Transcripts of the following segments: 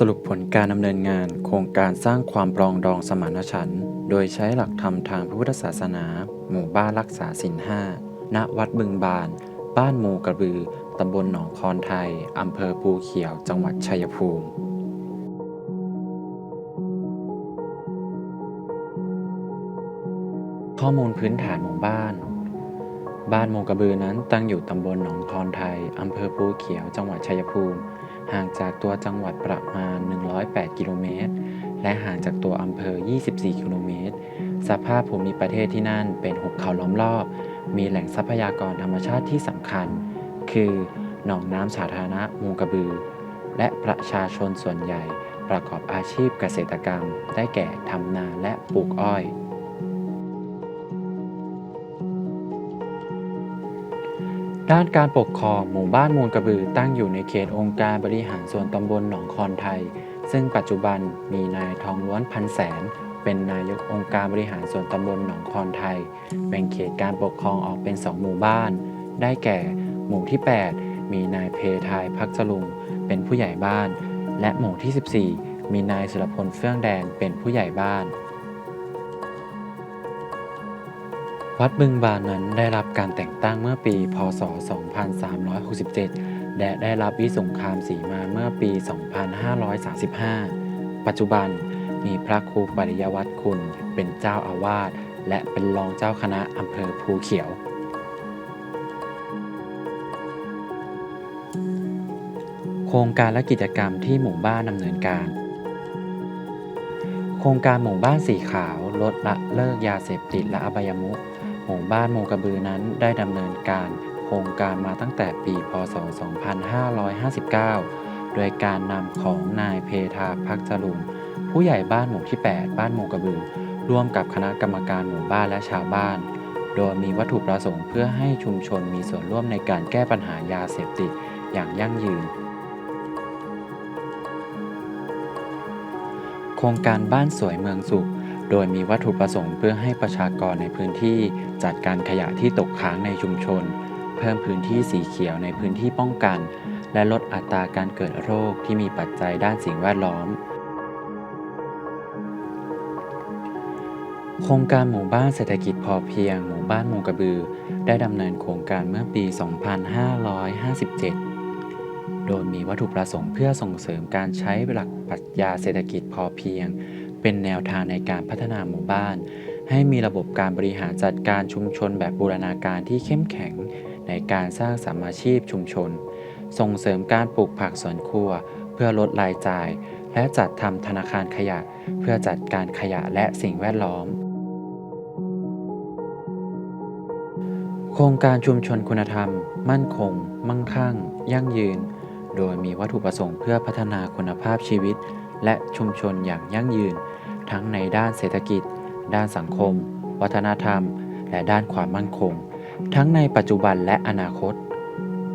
สรุปผลการดำเนินงาน โครงการสร้างความปรองดองสมานฉันท์โดยใช้หลักธรรมทางพระพุทธศาสนา หมู่บ้านรักษาศีลห้าณวัดบึงบาน บ้านหมู่กระบือตำบลหนองคอนไทยอำเภอภูเขียว จังหวัดชัยภูมิข้อมูลพื้นฐานหมู่บ้าน บ้านโมกระบือนั้นตั้งอยู่ตำบลหนองคอนไทย อำเภอภูเขียว จังหวัดชัยภูมิ ห่างจากตัวจังหวัดประมาณ 108 กิโลเมตร และห่างจากตัวอำเภอ 24 กิโลเมตร สภาพภูมิประเทศที่นั่นเป็นหุบเขาล้อมรอบ มีแหล่งทรัพยากรธรรมชาติที่สำคัญ คือหนองน้ำสาธารณะมูกระบือ และประชาชนส่วนใหญ่ประกอบอาชีพเกษตรกรรม ได้แก่ทำนาและปลูกอ้อย ด้านการปกครองหมู่บ้านมูลกระบือตั้งอยู่ในเขตองค์การบริหารส่วนตำบลหนองคอนไทย ซึ่งปัจจุบันมีนายทองล้วนพันแสน เป็นนายกองค์การบริหารส่วนตำบลหนองคอนไทย แบ่งเขตการปกครองออกเป็น2หมู่บ้าน ได้แก่ หมู่ที่ 8 มีนายเพทายพักจลุง เป็นผู้ใหญ่บ้าน และหมู่ที่ 14 มีนายสุรพลเฟื่องแดนเป็นผู้ใหญ่บ้าน วัดบึงบานนั้นได้รับการแต่งตั้งเมื่อปี พศ 2367 และได้รับวิสงครามศรีมาเมื่อปี 2535 ปัจจุบันมีพระครูปริยวัตรคุณเป็นเจ้าอาวาสและเป็นรองเจ้าคณะอำเภอภูเขียว โครงการและกิจกรรมที่หมู่บ้านดำเนินการ โครงการหมู่บ้านสีขาวลดละเลิกยาเสพติดและอบายมุข หมู่บ้านโมกระบือนั้นได้ดำเนินการโครงการมาตั้งแต่ปี พศ 2559 โดยการนำของนายเพทาพักจรุงผู้ใหญ่บ้านหมู่ที่ 8 บ้านโมกระบือ ร่วมกับคณะกรรมการหมู่บ้านและชาวบ้าน โดยมีวัตถุประสงค์เพื่อให้ชุมชนมีส่วนร่วมในการแก้ปัญหายาเสพติดอย่างยั่งยืน โครงการบ้านสวยเมืองสุข โดยมีวัตถุประสงค์เพื่อให้ประชากรในพื้นที่จัดการขยะที่ตกค้างในชุมชน เพิ่มพื้นที่สีเขียวในพื้นที่ป้องกัน และลดอัตราการเกิดโรคที่มีปัจจัยด้านสิ่งแวดล้อม โครงการหมู่บ้านเศรษฐกิจพอเพียง หมู่บ้านมูกระบือ ได้ดำเนินโครงการเมื่อปี 2557โดยมีวัตถุประสงค์เพื่อส่งเสริมการใช้หลักปรัชญาเศรษฐกิจพอเพียง เป็นแนวทางในการพัฒนาหมู่บ้าน ให้มีระบบการบริหารจัดการชุมชนแบบบูรณาการที่เข้มแข็ง ในการสร้างสามาชีพชุมชน ส่งเสริมการปลูกผักสวนครัว เพื่อลดรายจ่าย และจัดทำธนาคารขยะ เพื่อจัดการขยะและสิ่งแวดล้อม โครงการชุมชนคุณธรรม มั่นคง มั่งคั่ง ยั่งยืน โดยมีวัตถุประสงค์เพื่อพัฒนาคุณภาพชีวิต และชุมชนอย่างยั่งยืน ทั้งในด้านเศรษฐกิจ ด้านสังคม วัฒนธรรม และด้านความมั่นคง ทั้งในปัจจุบันและอนาคต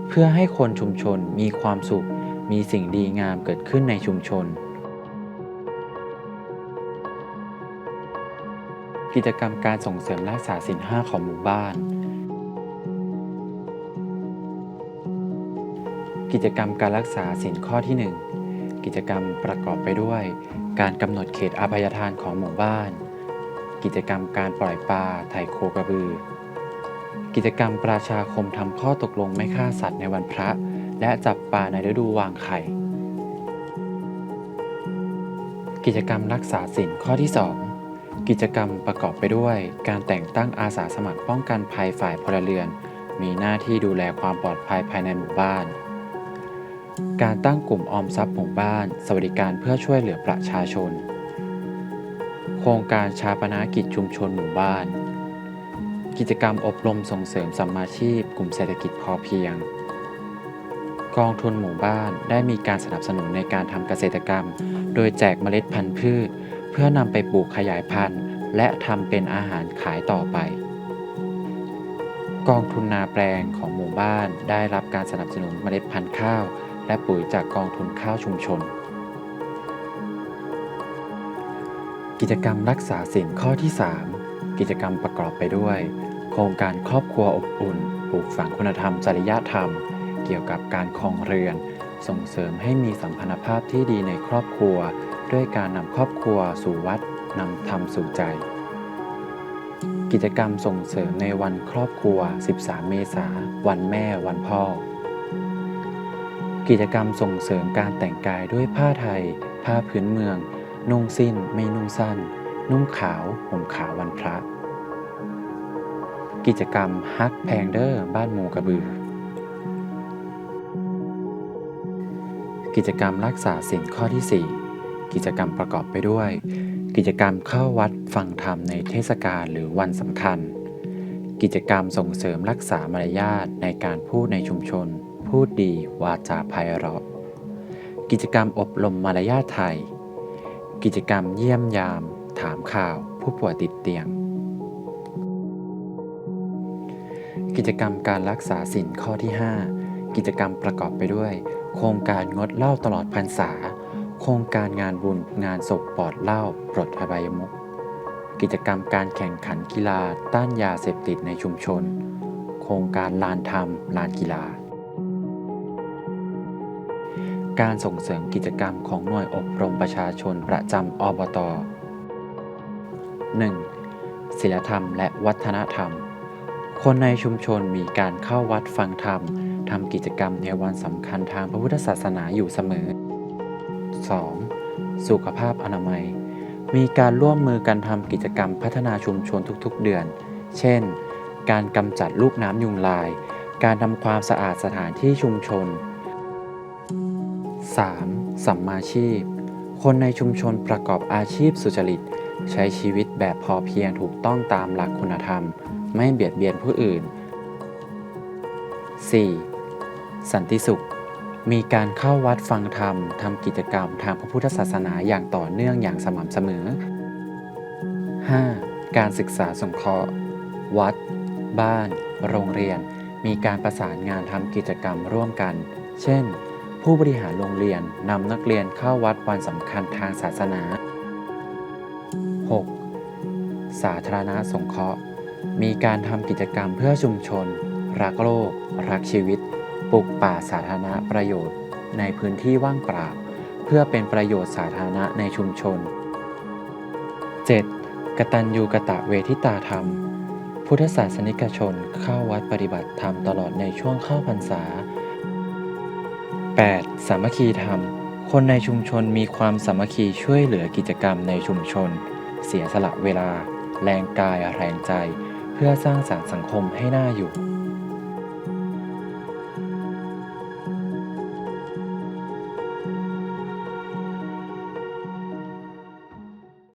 เพื่อให้คนชุมชนมีความสุข มีสิ่งดีงามเกิดขึ้นในชุมชน กิจกรรมการส่งเสริมรักษาศีลห้าของหมู่บ้านกิจกรรมการรักษาศีลข้อที่ 1 กิจกรรมประกอบไปด้วย การกำหนดเขตอภัยทานของหมู่บ้าน กิจกรรมการปล่อยปลาไถ่โคกระบือ กิจกรรมประชาคมทำข้อตกลงไม่ฆ่าสัตว์ในวันพระ และจับปลาในฤดูวางไข่ กิจกรรมรักษาศีลข้อที่ 2 กิจกรรมประกอบไปด้วย การแต่งตั้งอาสาสมัครป้องกันภัยฝ่ายพลเรือน มีหน้าที่ดูแลความปลอดภัยภายในหมู่บ้าน การตั้งกลุ่มออมทรัพย์หมู่บ้าน สวัสดิการเพื่อช่วยเหลือประชาชน โครงการชาปนากิจชุมชนหมู่บ้าน กิจกรรมอบรมส่งเสริมสัมมาชีพ กลุ่มเศรษฐกิจพอเพียง กองทุนหมู่บ้านได้มีการสนับสนุนในการทำเกษตรกรรม โดยแจกเมล็ดพันธุ์พืช เพื่อนำไปปลูกขยายพันธุ์ และทำเป็นอาหารขายต่อไปกองทุนนาแปลงของหมู่บ้านได้รับการสนับสนุนเมล็ดพันธุ์ข้าว และปุ๋ยจากกองทุนข้าวชุมชน กิจกรรมรักษาศีลข้อที่ 3 กิจกรรมประกอบไปด้วย โครงการครอบครัวอบอุ่นปลูกฝังคุณธรรมจริยธรรม เกี่ยวกับการครองเรือน ส่งเสริมให้มีสัมพันธภาพที่ดีในครอบครัว ด้วยการนำครอบครัวสู่วัดนำธรรมสู่ใจ กิจกรรมส่งเสริมในวันครอบครัว 13 เมษาวันแม่ วันพ่อ กิจกรรมส่งเสริมการแต่งกายด้วยผ้าไทย ผ้าพื้นเมือง นุ่งสิ้นไม่นุ่งสั้น นุ่งขาวห่มขาววันพระ กิจกรรมฮักแพงเดอร์บ้านหมูกระบือ กิจกรรมรักษาศีลข้อที่ 4 กิจกรรมประกอบไปด้วย กิจกรรมเข้าวัดฟังธรรมในเทศกาลหรือวันสำคัญ กิจกรรมส่งเสริมรักษามารยาทในการพูดในชุมชน พูดดีวาจาไพเราะ กิจกรรมอบรมมารยาทไทย กิจกรรมเยี่ยมยาม ถามข่าวผู้ป่วยติดเตียง กิจกรรมการรักษาศีลข้อที่ 5 กิจกรรมประกอบไปด้วย โครงการงดเหล้าตลอดพรรษา โครงการงานบุญงานศพปลอดเหล้าปลดอบายมุขกิจกรรมการแข่งขันกีฬาต้านยาเสพติดในชุมชน โครงการลานธรรมลานกีฬา การส่งเสริมกิจกรรมของหน่วยอบรมประชาชนประจำอบต 1. ศิลธรรมและวัฒนธรรม คนในชุมชนมีการเข้าวัดฟังธรรมทำกิจกรรมในวันสำคัญทางพระพุทธศาสนาอยู่เสมอ 2. สุขภาพอนามัย มีการร่วมมือกันทำกิจกรรมพัฒนาชุมชนทุกๆเดือน เช่น การกำจัดลูกน้ำยุงลาย การทำความสะอาดสถานที่ชุมชน 3. สัมมาชีพ คนในชุมชนประกอบอาชีพสุจริต ใช้ชีวิตแบบพอเพียงถูกต้องตามหลักคุณธรรม ไม่เบียดเบียนผู้อื่น 4. สันติสุข มีการเข้าวัดฟังธรรมทำกิจกรรมทางพระพุทธศาสนาอย่างต่อเนื่องอย่างสม่ำเสมอ 5. การศึกษาสงเคราะห์ วัด บ้าน โรงเรียน มีการประสานงานทำกิจกรรมร่วมกัน เช่น ผู้บริหารโรงเรียนนำนักเรียนเข้าวัดวันสำคัญทางศาสนา 6. สาธารณสงเคราะห์ มีการทำกิจกรรมเพื่อชุมชน รักโลก รักชีวิต ปลูกป่าสาธารณประโยชน์ ในพื้นที่ว่างเปล่า เพื่อเป็นประโยชน์สาธารณะในชุมชน 7. กตัญญูกะตะเวทิตาธรรม พุทธศาสนิกชนเข้าวัดปฏิบัติธรรมตลอดในช่วงเข้าพรรษา 8. สามัคคีธรรม คนในชุมชนมีความสามัคคีช่วยเหลือกิจกรรมในชุมชน เสียสละเวลา แรงกายแรงใจ เพื่อสร้างสรรค์สังคมให้น่าอยู่